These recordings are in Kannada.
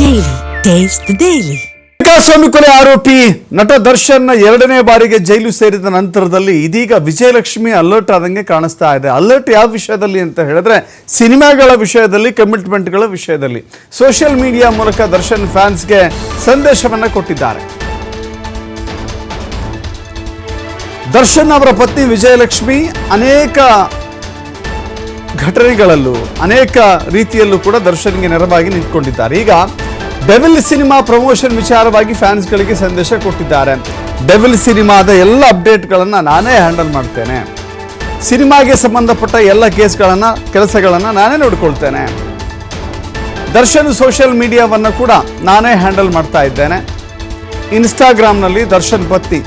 Daily. Taste daily Daily. ಸ್ವಾಮಿ ಕೊಲೆ ಆರೋಪಿ ನಟ ದರ್ಶನ್ ಎರಡನೇ ಬಾರಿಗೆ ಜೈಲು ಸೇರಿದ ನಂತರದಲ್ಲಿ ಇದೀಗ ವಿಜಯಲಕ್ಷ್ಮಿ ಅಲರ್ಟ್ ಆದಂಗೆ ಕಾಣಿಸ್ತಾ ಇದೆ ಅಲರ್ಟ್ ಯಾವ ವಿಷಯದಲ್ಲಿ ಅಂತ ಹೇಳಿದ್ರೆ, ಸಿನಿಮಾಗಳ ವಿಷಯದಲ್ಲಿ ಕಮಿಟ್ಮೆಂಟ್ಗಳ ವಿಷಯದಲ್ಲಿ ಸೋಷಿಯಲ್ ಮೀಡಿಯಾ ಮೂಲಕ ದರ್ಶನ್ ಫ್ಯಾನ್ಸ್ಗೆ ಸಂದೇಶವನ್ನ ಕೊಟ್ಟಿದ್ದಾರೆ ದರ್ಶನ್ ಅವರ ಪತ್ನಿ ವಿಜಯಲಕ್ಷ್ಮಿ ಅನೇಕ ಘಟನೆಗಳಲ್ಲೂ ಅನೇಕ ರೀತಿಯಲ್ಲೂ ಕೂಡ ದರ್ಶನ್ಗೆ ನೆರವಾಗಿ ನಿಂತ್ಕೊಂಡಿದ್ದಾರೆ. ಈಗ ಡೆವಿಲ್ ಸಿನಿಮಾ ಪ್ರಮೋಷನ್ ವಿಚಾರವಾಗಿ ಫ್ಯಾನ್ಸ್ಗಳಿಗೆ ಸಂದೇಶ ಕೊಟ್ಟಿದ್ದಾರೆ. ಡೆವಿಲ್ ಸಿನಿಮಾದ ಎಲ್ಲ ಅಪ್ಡೇಟ್ಗಳನ್ನು ನಾನೇ ಹ್ಯಾಂಡಲ್ ಮಾಡ್ತೇನೆ. ಸಿನಿಮಾಗೆ ಸಂಬಂಧಪಟ್ಟ ಎಲ್ಲ ಕೇಸ್ಗಳನ್ನು, ಕೆಲಸಗಳನ್ನು ನಾನೇ ನೋಡಿಕೊಳ್ತೇನೆ. ದರ್ಶನ್ ಸೋಷಿಯಲ್ ಮೀಡಿಯಾವನ್ನು ಕೂಡ ನಾನೇ ಹ್ಯಾಂಡಲ್ ಮಾಡ್ತಾ ಇದ್ದೇನೆ. ಇನ್ಸ್ಟಾಗ್ರಾಮ್ನಲ್ಲಿ ದರ್ಶನ್ ಪತ್ನಿ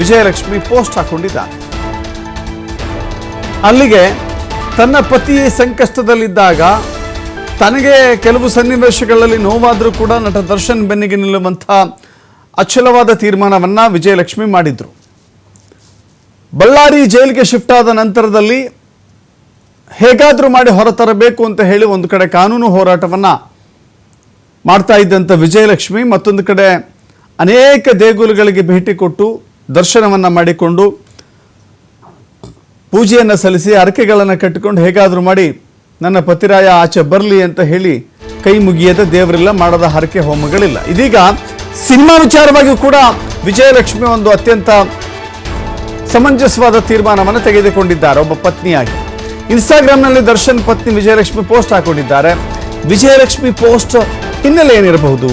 ವಿಜಯಲಕ್ಷ್ಮಿ ಪೋಸ್ಟ್ ಹಾಕೊಂಡಿದ್ದಾರೆ. ಅಲ್ಲಿಗೆ ತನ್ನ ಪತಿ ಸಂಕಷ್ಟದಲ್ಲಿದ್ದಾಗ ತನಗೆ ಕೆಲವು ಸನ್ನಿವೇಶಗಳಲ್ಲಿ ನೋವಾದರೂ ಕೂಡ ನಟ ದರ್ಶನ್ ಬೆನ್ನಿಗೆ ನಿಲ್ಲುವಂಥ ಅಚಲವಾದ ತೀರ್ಮಾನವನ್ನು ವಿಜಯಲಕ್ಷ್ಮಿ ಮಾಡಿದರು. ಬಳ್ಳಾರಿ ಜೈಲಿಗೆ ಶಿಫ್ಟ್ ಆದ ನಂತರದಲ್ಲಿ ಹೇಗಾದರೂ ಮಾಡಿ ಹೊರತರಬೇಕು ಅಂತ ಹೇಳಿ ಒಂದು ಕಡೆ ಕಾನೂನು ಹೋರಾಟವನ್ನು ಮಾಡ್ತಾ ಇದ್ದಂಥ ವಿಜಯಲಕ್ಷ್ಮಿ ಮತ್ತೊಂದು ಕಡೆ ಅನೇಕ ದೇಗುಲಗಳಿಗೆ ಭೇಟಿ ಕೊಟ್ಟು ದರ್ಶನವನ್ನು ಮಾಡಿಕೊಂಡು ಪೂಜೆಯನ್ನು ಸಲ್ಲಿಸಿ ಹರಕೆಗಳನ್ನು ಕಟ್ಟಿಕೊಂಡು ಹೇಗಾದರೂ ಮಾಡಿ ನನ್ನ ಪತಿರಾಯ ಆಚೆ ಬರಲಿ ಅಂತ ಹೇಳಿ ಕೈ ಮುಗಿಯದ ದೇವರಿಲ್ಲ ಮಾಡದ ಹರಕೆ ಹೋಮಗಳಿಲ್ಲ. ಇದೀಗ ಸಿನಿಮಾ ವಿಚಾರವಾಗಿಯೂ ಕೂಡ ವಿಜಯಲಕ್ಷ್ಮಿ ಒಂದು ಅತ್ಯಂತ ಸಮಂಜಸವಾದ ತೀರ್ಮಾನವನ್ನು ತೆಗೆದುಕೊಂಡಿದ್ದಾರೆ. ಒಬ್ಬ ಪತ್ನಿಯಾಗಿ. ಇನ್ಸ್ಟಾಗ್ರಾಮ್ನಲ್ಲಿ ದರ್ಶನ್ ಪತ್ನಿ ವಿಜಯಲಕ್ಷ್ಮಿ ಪೋಸ್ಟ್ ಹಾಕೊಂಡಿದ್ದಾರೆ. ವಿಜಯಲಕ್ಷ್ಮಿ ಪೋಸ್ಟ್ ಹಿನ್ನೆಲೆ ಏನಿರಬಹುದು?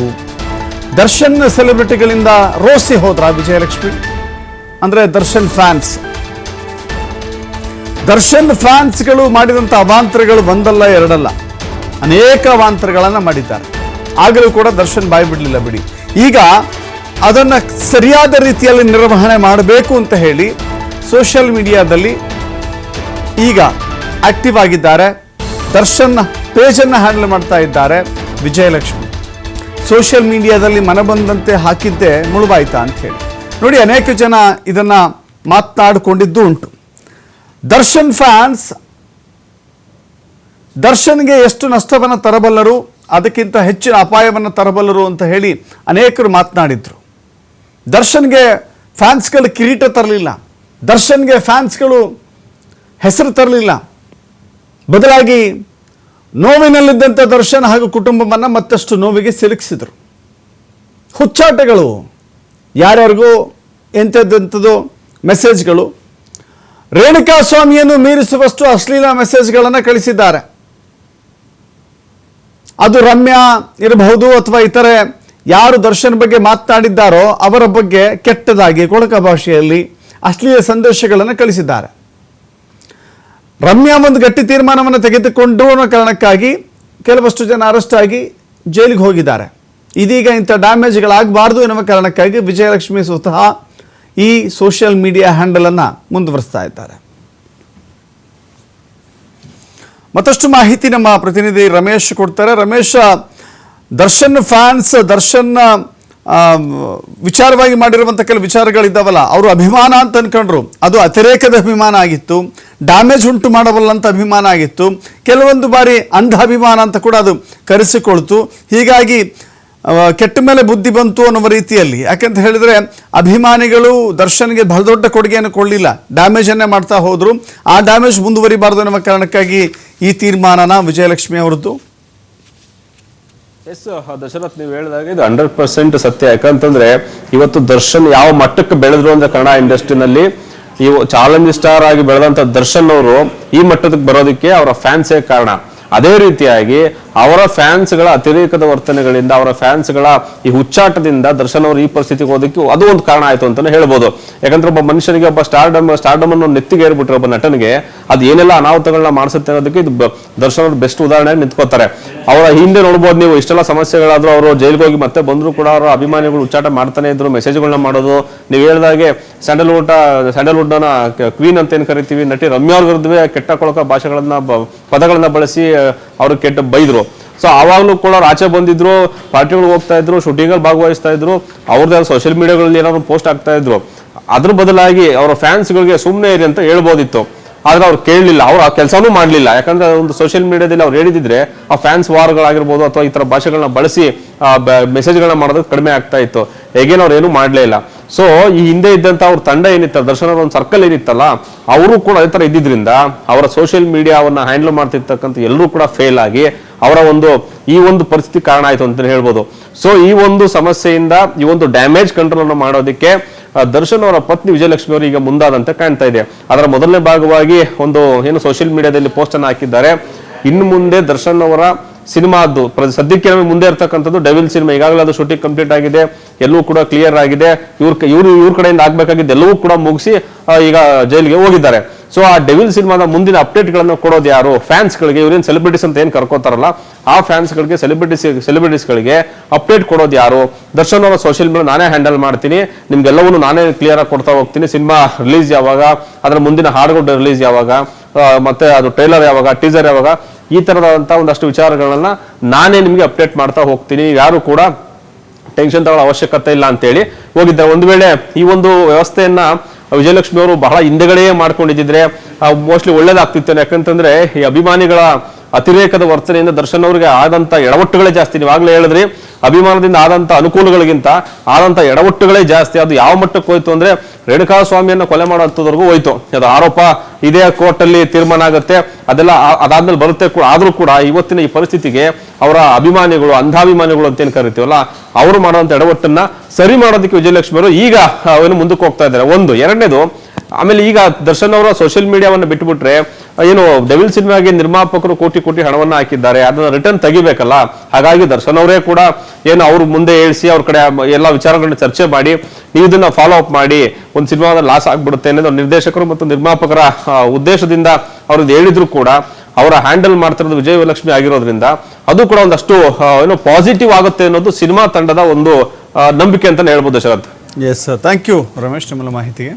ದರ್ಶನ್ ಸೆಲೆಬ್ರಿಟಿಗಳಿಂದ ರೋಸಿ ಹೋದ್ರ ವಿಜಯಲಕ್ಷ್ಮಿ? ಅಂದರೆ ದರ್ಶನ್ ಫ್ಯಾನ್ಸ್. ದರ್ಶನ್ ಫ್ಯಾನ್ಸ್ಗಳು ಮಾಡಿದಂಥ ಅವಾಂತರಗಳು ಒಂದಲ್ಲ ಎರಡಲ್ಲ. ಅನೇಕ ಅವಾಂತರಗಳನ್ನು ಮಾಡಿದ್ದಾರೆ. ಆಗಲೂ ಕೂಡ ದರ್ಶನ್ ಬಾಯಿ ಬಿಡಲಿಲ್ಲ ಬಿಡಿ. ಈಗ ಅದನ್ನು ಸರಿಯಾದ ರೀತಿಯಲ್ಲಿ ನಿರ್ವಹಣೆ ಮಾಡಬೇಕು ಅಂತ ಹೇಳಿ ಸೋಷಿಯಲ್ ಮೀಡಿಯಾದಲ್ಲಿ ಈಗ ಆಕ್ಟಿವ್ ಆಗಿದ್ದಾರೆ. ದರ್ಶನ್ ಪೇಜನ್ನು ಹ್ಯಾಂಡಲ್ ಮಾಡ್ತಾ ಇದ್ದಾರೆ ವಿಜಯಲಕ್ಷ್ಮಿ. ಸೋಷಿಯಲ್ ಮೀಡಿಯಾದಲ್ಲಿ ಮನಬಂದಂತೆ ಹಾಕಿದ್ದೆ ಮುಳುವಾಯ್ತಾ ಅಂತ ಹೇಳಿ. ನೋಡಿ, ಅನೇಕ ಜನ ಇದನ್ನು ಮಾತನಾಡಿಕೊಂಡಿದ್ದು ಉಂಟು. ದರ್ಶನ್ ಫ್ಯಾನ್ಸ್, ದರ್ಶನ್ಗೆ ಎಷ್ಟು ನಷ್ಟವನ್ನು ತರಬಲ್ಲರು, ಅದಕ್ಕಿಂತ ಹೆಚ್ಚಿನ ಅಪಾಯವನ್ನು ತರಬಲ್ಲರು ಅಂತ ಹೇಳಿ ಅನೇಕರು ಮಾತನಾಡಿದ್ರು. ದರ್ಶನ್ಗೆ ಫ್ಯಾನ್ಸ್ಗಳು ಕಿರೀಟ ತರಲಿಲ್ಲ. ದರ್ಶನ್ಗೆ ಫ್ಯಾನ್ಸ್ಗಳು ಹೆಸರು ತರಲಿಲ್ಲ. ಬದಲಾಗಿ ನೋವಿನಲ್ಲಿದ್ದಂಥ ದರ್ಶನ್ ಹಾಗೂ ಕುಟುಂಬವನ್ನು ಮತ್ತಷ್ಟು ನೋವಿಗೆ ಸಿಲುಕಿಸಿದರು. ಹುಚ್ಚಾಟಗಳು, ಯಾರ್ಯಾರಿಗೂ ಎಂಥದ್ದಂಥದ್ದು ಮೆಸೇಜ್ಗಳು ರೇಣುಕಾ ಸ್ವಾಮಿಯನ್ನು ಮೀರಿಸುವಷ್ಟು ಅಶ್ಲೀಲ ಮೆಸೇಜ್ಗಳನ್ನು ಕಳಿಸಿದ್ದಾರೆ. ಅದು ರಮ್ಯಾ ಇರಬಹುದು ಅಥವಾ ಇತರೆ ಯಾರು ದರ್ಶನ್ ಬಗ್ಗೆ ಮಾತನಾಡಿದ್ದಾರೋ ಅವರ ಬಗ್ಗೆ ಕೆಟ್ಟದಾಗಿ ಕೊಳಕ ಭಾಷೆಯಲ್ಲಿ ಅಶ್ಲೀಲ ಸಂದೇಶಗಳನ್ನು ಕಳಿಸಿದ್ದಾರೆ. ರಮ್ಯಾ ಒಂದು ಗಟ್ಟಿ ತೀರ್ಮಾನವನ್ನು ತೆಗೆದುಕೊಂಡು ಅನ್ನೋ ಕಾರಣಕ್ಕಾಗಿ ಕೆಲವಷ್ಟು ಜನ ಅರೆಸ್ಟ್ ಆಗಿ ಜೈಲಿಗೆ ಹೋಗಿದ್ದಾರೆ. ಇದೀಗ ಇಂಥ ಡ್ಯಾಮೇಜ್ಗಳಾಗಬಾರ್ದು ಎನ್ನುವ ಕಾರಣಕ್ಕಾಗಿ ವಿಜಯಲಕ್ಷ್ಮಿ ಸ್ವತಃ ಈ ಸೋಷಿಯಲ್ ಮೀಡಿಯಾ ಹ್ಯಾಂಡಲನ್ನು ಮುಂದುವರಿಸ್ತಾ ಇದ್ದಾರೆ. ಮತ್ತಷ್ಟು ಮಾಹಿತಿ ನಮ್ಮ ಪ್ರತಿನಿಧಿ ರಮೇಶ್ ಕೊಡ್ತಾರೆ. ರಮೇಶ್, ದರ್ಶನ್ ಫ್ಯಾನ್ಸ್ ದರ್ಶನ್ ವಿಚಾರವಾಗಿ ಮಾಡಿರುವಂಥ ಕೆಲವು ವಿಚಾರಗಳಿದ್ದಾವಲ್ಲ, ಅವರು ಅಭಿಮಾನ ಅಂತ ಅನ್ಕೊಂಡ್ರು. ಅದು ಅತಿರೇಕದ ಅಭಿಮಾನ ಆಗಿತ್ತು. ಡ್ಯಾಮೇಜ್ ಉಂಟು ಮಾಡಬಲ್ಲಂಥ ಅಭಿಮಾನ ಆಗಿತ್ತು. ಕೆಲವೊಂದು ಬಾರಿ ಅಂಧ ಅಭಿಮಾನ ಅಂತ ಕೂಡ ಅದು ಕರೆಸಿಕೊಳ್ತು. ಹೀಗಾಗಿ ಕೆಟ್ಟ ಮೇಲೆ ಬುದ್ಧಿ ಬಂತು ಅನ್ನುವ ರೀತಿಯಲ್ಲಿ. ಯಾಕೆಂತ ಹೇಳಿದ್ರೆ, ಅಭಿಮಾನಿಗಳು ದರ್ಶನ್ಗೆ ಬಹಳ ದೊಡ್ಡ ಕೊಡುಗೆಯನ್ನು ಕೊಡಲಿಲ್ಲ. ಡ್ಯಾಮೇಜನ್ನೇ ಮಾಡ್ತಾ ಹೋದ್ರು. ಆ ಡ್ಯಾಮೇಜ್ ಮುಂದುವರಿಬಾರ್ದು ಅನ್ನುವ ಕಾರಣಕ್ಕಾಗಿ ಈ ತೀರ್ಮಾನನ ವಿಜಯಲಕ್ಷ್ಮಿ ಅವರದ್ದು. ಎಸ್ ದಶರಥ್ ನೀವು ಹೇಳಿದಾಗ ಇದು ಹಂಡ್ರೆಡ್ ಪರ್ಸೆಂಟ್ ಸತ್ಯ. ಯಾಕಂತಂದ್ರೆ, ಇವತ್ತು ದರ್ಶನ್ ಯಾವ ಮಟ್ಟಕ್ಕೆ ಬೆಳೆದ್ರು ಅಂದ್ರೆ ಕನ್ನಡ ಇಂಡಸ್ಟ್ರಿನಲ್ಲಿ, ಇವು ಚಾಲೆಂಜ್ ಸ್ಟಾರ್ ಆಗಿ ಬೆಳೆದಂತ ದರ್ಶನ್ ಅವರು ಈ ಮಟ್ಟದಕ್ಕೆ ಬರೋದಕ್ಕೆ ಅವರ ಫ್ಯಾನ್ಸೇ ಕಾರಣ. ಅದೇ ರೀತಿಯಾಗಿ ಅವರ ಫ್ಯಾನ್ಸ್ಗಳ ಅತಿರೇಕದ ವರ್ತನೆಗಳಿಂದ, ಅವರ ಫ್ಯಾನ್ಸ್ಗಳ ಈ ಹುಚ್ಚಾಟದಿಂದ ದರ್ಶನ್ ಅವರು ಈ ಪರಿಸ್ಥಿತಿಗೆ ಹೋದಕ್ಕೆ ಅದು ಒಂದು ಕಾರಣ ಆಯಿತು ಅಂತಾನೆ ಹೇಳ್ಬೋದು. ಯಾಕಂದ್ರೆ ಒಬ್ಬ ಮನುಷ್ಯನಿಗೆ ಒಬ್ಬ ಸ್ಟಾರ್ಡಮ್ ಸ್ಟಾರ್ಡಮ್ ಅನ್ನು ನೆತ್ತಿಗೆ ಏರ್ಬಿಟ್ರೆ ಒಬ್ಬ ನಟನಿಗೆ ಅದು ಏನೆಲ್ಲ ಅನಾಹುತಗಳನ್ನ ಮಾಡಿಸುತ್ತೆ ಅನ್ನೋದಕ್ಕೆ ಇದು ದರ್ಶನ್ ಅವ್ರ ಬೆಸ್ಟ್ ಉದಾಹರಣೆ ನಿಂತ್ಕೋತಾರೆ ಅವರ ಹಿಂದೆ ನೋಡ್ಬೋದು ನೀವು ಇಷ್ಟೆಲ್ಲ ಸಮಸ್ಯೆಗಳಾದ್ರೂ ಅವರು ಜೈಲಿಗೆ ಹೋಗಿ ಮತ್ತೆ ಬಂದರೂ ಕೂಡ ಅವರ ಅಭಿಮಾನಿಗಳು ಹುಚ್ಚಾಟ ಮಾಡ್ತಾನೆ ಇದ್ರು ಮೆಸೇಜ್ಗಳನ್ನ ಮಾಡೋದು. ನೀವು ಹೇಳ್ದಾಗೆ ಸ್ಯಾಂಡಲ್ವುಡ್ ಸ್ಯಾಂಡಲ್ವುಡ್ನ ಕ್ವೀನ್ ಅಂತ ಏನು ಕರಿತೀವಿ, ನಟಿ ರಮ್ಯಾ ಅವ್ರ ಕೆಟ್ಟ ಕೊಳಕ ಭಾಷೆಗಳನ್ನ ಪದಗಳನ್ನ ಬಳಸಿ ಅವ್ರು ಕೆಟ್ಟ ಬೈದ್ರು. ಸೊ ಆವಾಗಲೂ ಕೂಡ ಆಚೆ ಬಂದಿದ್ರು, ಪಾರ್ಟಿಗಳು ಹೋಗ್ತಾ ಇದ್ರು ಶೂಟಿಂಗ್ ಅಲ್ಲಿ ಭಾಗವಹಿಸ್ತಾ ಇದ್ರು, ಅವ್ರದ್ದೇ ಸೋಷಿಯಲ್ ಮೀಡಿಯಾಗಳಲ್ಲಿ ಏನಾದ್ರು ಪೋಸ್ಟ್ ಆಗ್ತಾ ಇದ್ರು. ಅದ್ರ ಬದಲಾಗಿ ಅವರ ಫ್ಯಾನ್ಸ್ಗಳಿಗೆ ಸುಮ್ಮನೆ ಇರಿ ಅಂತ ಹೇಳ್ಬೋದಿತ್ತು. ಆದ್ರೆ ಅವ್ರು ಕೇಳಲಿಲ್ಲ, ಅವ್ರು ಆ ಕೆಲಸನೂ ಮಾಡಲಿಲ್ಲ. ಯಾಕಂದ್ರೆ ಒಂದು ಸೋಷಿಯಲ್ ಮೀಡಿಯಾದಲ್ಲಿ ಅವ್ರು ಹೇಳಿದಿದ್ರೆ ಆ ಫ್ಯಾನ್ಸ್ ವಾರ್ಗಳಾಗಿರ್ಬೋದು ಅಥವಾ ಈ ತರ ಭಾಷೆಗಳನ್ನ ಬಳಸಿ ಮೆಸೇಜ್ಗಳನ್ನ ಮಾಡೋದು ಕಡಿಮೆ ಆಗ್ತಾ ಇತ್ತು. ಹೇಗೇನು ಅವ್ರು ಏನು ಮಾಡಲೇ ಇಲ್ಲ. ಸೊ ಈ ಹಿಂದೆ ಇದ್ದಂತ ಅವ್ರ ತಂಡ ಏನಿತ್ತ ದರ್ಶನ್ ಒಂದು ಸರ್ಕಲ್ ಏನಿತ್ತಲ್ಲ, ಅವರು ಕೂಡ ಅದೇ ತರ ಇದ್ದಿದ್ರಿಂದ ಅವರ ಸೋಷಿಯಲ್ ಮೀಡಿಯಾವನ್ನ ಹ್ಯಾಂಡಲ್ ಮಾಡ್ತಿರ್ತಕ್ಕಂಥ ಎಲ್ಲರೂ ಕೂಡ ಫೇಲ್ ಆಗಿ ಅವರ ಒಂದು, ಈ ಒಂದು ಪರಿಸ್ಥಿತಿ ಕಾರಣ ಆಯ್ತು ಅಂತ ಹೇಳ್ಬೋದು. ಸೊ ಈ ಒಂದು ಸಮಸ್ಯೆಯಿಂದ, ಈ ಒಂದು ಡ್ಯಾಮೇಜ್ ಕಂಟ್ರೋಲ್ ಅನ್ನು ಮಾಡೋದಕ್ಕೆ ದರ್ಶನ್ ಅವರ ಪತ್ನಿ ವಿಜಯಲಕ್ಷ್ಮಿ ಅವರು ಈಗ ಮುಂದಾದಂತೆ ಕಾಣ್ತಾ ಇದೆ. ಅದರ ಮೊದಲನೇ ಭಾಗವಾಗಿ ಒಂದು, ಏನು ಸೋಷಿಯಲ್ ಮೀಡಿಯಾದಲ್ಲಿ ಪೋಸ್ಟ್ ಅನ್ನು ಹಾಕಿದ್ದಾರೆ. ಇನ್ನು ಮುಂದೆ ದರ್ಶನ್ ಅವರ ಸಿನಿಮಾದ್ದು ಸದ್ಯಕ್ಕೆ ಮುಂದೆ ಇರ್ತಕ್ಕಂಥದ್ದು ಡೆವಿಲ್ ಸಿನಿಮಾ ಈಗಾಗಲೇ ಅದು ಶೂಟಿಂಗ್ ಕಂಪ್ಲೀಟ್ ಆಗಿದೆ. ಎಲ್ಲವೂ ಕೂಡ ಕ್ಲಿಯರ್ ಆಗಿದೆ. ಇವ್ರ ಇವ್ರು, ಇವ್ರ ಕಡೆಯಿಂದ ಆಗ್ಬೇಕಾಗಿದ್ದು ಎಲ್ಲವೂ ಕೂಡ ಮುಗಿಸಿ ಈಗ ಜೈಲಿಗೆ ಹೋಗಿದ್ದಾರೆ. ಸೊ ಆ ಡೆವಿಲ್ ಸಿನಿಮಾದ ಮುಂದಿನ ಅಪ್ಡೇಟ್ ಗಳನ್ನ ಕೊಡೋದು ಯಾರು? ಫ್ಯಾನ್ಸ್ ಗಳಿಗೆ ಇವ್ರೇನ್ ಸೆಲೆಬ್ರಿಟೀಸ್ ಅಂತ ಏನು ಕರ್ಕೋತಾರಲ್ಲ, ಆ ಫ್ಯಾನ್ಸ್ ಗಳಿಗೆ ಸೆಲೆಬ್ರಿಟೀಸ್ ಸೆಲೆಬ್ರಿಟೀಸ್ಗಳಿಗೆ ಅಪ್ಡೇಟ್ ಕೊಡೋದು ಯಾರು? ದರ್ಶನ್ ಅವರ ಸೋಷಿಯಲ್ ಮೀಡಿಯಾ ನಾನೇ ಹ್ಯಾಂಡಲ್ ಮಾಡ್ತೀನಿ, ನಿಮ್ಗೆಲ್ಲವನ್ನು ನಾನೇ ಕ್ಲಿಯರ್ ಆಗಿ ಕೊಡ್ತಾ ಹೋಗ್ತೀನಿ. ಸಿನಿಮಾ ರಿಲೀಸ್ ಯಾವಾಗ, ಅದರ ಮುಂದಿನ ಹಾಡುಗಳು ರಿಲೀಸ್ ಯಾವಾಗ ಮತ್ತೆ ಅದು ಟ್ರೈಲರ್ ಯಾವಾಗ ಟೀಸರ್ ಯಾವಾಗ, ಈ ಥರದಂಥ ಒಂದಷ್ಟು ವಿಚಾರಗಳನ್ನ ನಾನೇ ನಿಮಗೆ ಅಪ್ಡೇಟ್ ಮಾಡ್ತಾ ಹೋಗ್ತೀನಿ. ಯಾರು ಕೂಡ ಟೆನ್ಷನ್ ತಗೊಳ್ಳೋ ಅವಶ್ಯಕತೆ ಇಲ್ಲ ಅಂತೇಳಿ ಹೋಗಿದ್ದಾರೆ ಒಂದು ವೇಳೆ ಈ ಒಂದು ವ್ಯವಸ್ಥೆಯನ್ನ ವಿಜಯಲಕ್ಷ್ಮಿ ಅವರು ಬಹಳ ಹಿಂದೆಗಡೆಯೇ ಮಾಡ್ಕೊಂಡಿದ್ದಿದ್ರೆ ಮೋಸ್ಟ್ಲಿ ಒಳ್ಳೇದಾಗ್ತಿತ್ತು. ಯಾಕಂತಂದ್ರೆ, ಈ ಅಭಿಮಾನಿಗಳ ಅತಿರೇಕದ ವರ್ತನೆಯಿಂದ ದರ್ಶನ್ ಅವರಿಗೆ ಆದಂತ ಎಡವಟ್ಟುಗಳೇ ಜಾಸ್ತಿ. ನೀವಾಗ್ಲೇ ಹೇಳಿದ್ರಿ, ಅಭಿಮಾನದಿಂದ ಆದಂತ ಅನುಕೂಲಗಳಿಗಿಂತ ಆದಂತ ಎಡವಟ್ಟುಗಳೇ ಜಾಸ್ತಿ. ಅದು ಯಾವ ಮಟ್ಟಕ್ಕೆ ಹೋಯ್ತು ಅಂದ್ರೆ ರೇಣುಕಾ ಸ್ವಾಮಿಯನ್ನ ಕೊಲೆ ಮಾಡೋಂಥದ್ವರೆಗೂ ಹೋಯ್ತು. ಅದು ಆರೋಪ ಇದೇ ಕೋರ್ಟ್ ಅಲ್ಲಿ ತೀರ್ಮಾನ ಆಗುತ್ತೆ. ಅದೆಲ್ಲ ಅದಾದ್ಮೇಲೆ ಬರುತ್ತೆ ಕೂಡ. ಆದ್ರೂ ಕೂಡ ಇವತ್ತಿನ ಈ ಪರಿಸ್ಥಿತಿಗೆ ಅವರ ಅಭಿಮಾನಿಗಳು, ಅಂಧಾಭಿಮಾನಿಗಳು ಅಂತ ಏನ್ ಕರಿತೀವಲ್ಲ, ಅವರು ಮಾಡುವಂತ ಎಡವಟ್ಟನ್ನ ಸರಿ ಮಾಡೋದಕ್ಕೆ ವಿಜಯಲಕ್ಷ್ಮಿ ಅವರು ಈಗ ಏನು ಮುಂದಕ್ಕೆ ಹೋಗ್ತಾ ಇದ್ದಾರೆ. ಒಂದು. ಎರಡನೇದು, ಆಮೇಲೆ ಈಗ ದರ್ಶನ್ ಅವರ ಸೋಷಿಯಲ್ ಮೀಡಿಯಾವನ್ನು ಬಿಟ್ಟುಬಿಟ್ರೆ ಏನು ಡೆವಿಲ್ ಸಿನಿಮಾಗೆ ನಿರ್ಮಾಪಕರು ಕೋಟಿ ಕೋಟಿ ಹಣವನ್ನು ಹಾಕಿದ್ದಾರೆ, ಅದನ್ನ ರಿಟರ್ನ್ ತೆಗಿಬೇಕಲ್ಲ? ಹಾಗಾಗಿ ದರ್ಶನ್ ಅವರೇ ಕೂಡ ಏನು ಅವ್ರ ಮುಂದೆ ಏಳಿಸಿ ಅವ್ರ ಕಡೆ ಎಲ್ಲ ವಿಚಾರಗಳನ್ನ ಚರ್ಚೆ ಮಾಡಿ, ನೀವು ಇದನ್ನ ಫಾಲೋ ಅಪ್ ಮಾಡಿ, ಒಂದು ಸಿನಿಮಾದ ಲಾಸ್ ಆಗ್ಬಿಡುತ್ತೆ ಅನ್ನೋದು ನಿರ್ದೇಶಕರು ಮತ್ತು ನಿರ್ಮಾಪಕರ ಉದ್ದೇಶದಿಂದ ಅವ್ರದ್ದು ಹೇಳಿದ್ರು ಕೂಡ, ಅವರ ಹ್ಯಾಂಡಲ್ ಮಾಡ್ತಿರೋದು ವಿಜಯಲಕ್ಷ್ಮಿ ಆಗಿರೋದ್ರಿಂದ, ಅದು ಕೂಡ ಒಂದಷ್ಟು ಏನು ಪಾಸಿಟಿವ್ ಆಗುತ್ತೆ ಅನ್ನೋದು ಸಿನಿಮಾ ತಂಡದ ಒಂದು ನಂಬಿಕೆ ಅಂತಲೇ ಹೇಳ್ಬೋದು Sharath. Yes thank you Ramesh ನಿಮ್ಮಲ್ಲ ಮಾಹಿತಿಗೆ.